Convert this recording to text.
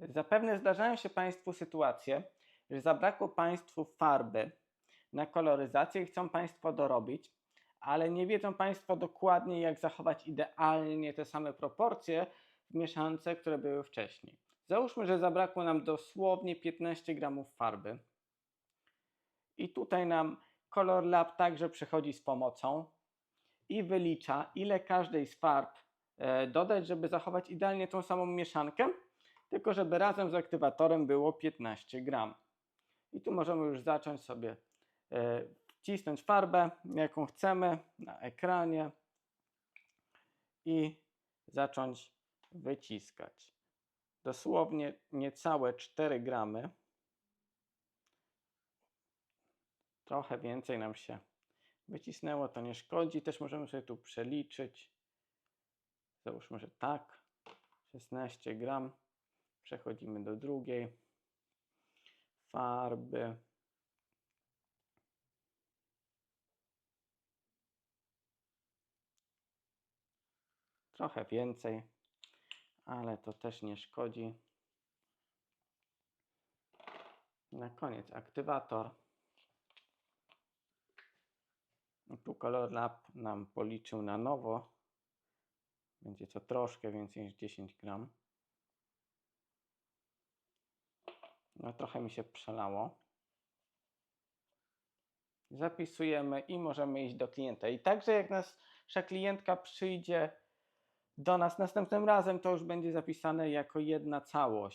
Zapewne zdarzają się Państwu sytuacje, że zabrakło Państwu farby na koloryzację i chcą Państwo dorobić, ale nie wiedzą Państwo dokładnie, jak zachować idealnie te same proporcje w mieszance, które były wcześniej. Załóżmy, że zabrakło nam dosłownie 15 gramów farby. I tutaj nam Color Lab także przychodzi z pomocą i wylicza, ile każdej z farb e, dodać, żeby zachować idealnie tą samą mieszankę, tylko żeby razem z aktywatorem było 15 gram. I tu możemy już zacząć sobie e, wcisnąć farbę, jaką chcemy na ekranie i zacząć wyciskać. Dosłownie niecałe 4 gramy. Trochę więcej nam się wycisnęło, to nie szkodzi. Też możemy sobie tu przeliczyć. Załóżmy, że tak. 16 gram. Przechodzimy do drugiej farby. Trochę więcej, ale to też nie szkodzi. Na koniec aktywator. Tu Color Lab nam policzył na nowo. Będzie to troszkę więcej niż 10 gram. No trochę mi się przelało. Zapisujemy i możemy iść do klienta. I także jak nasza klientka przyjdzie do nas następnym razem, to już będzie zapisane jako jedna całość.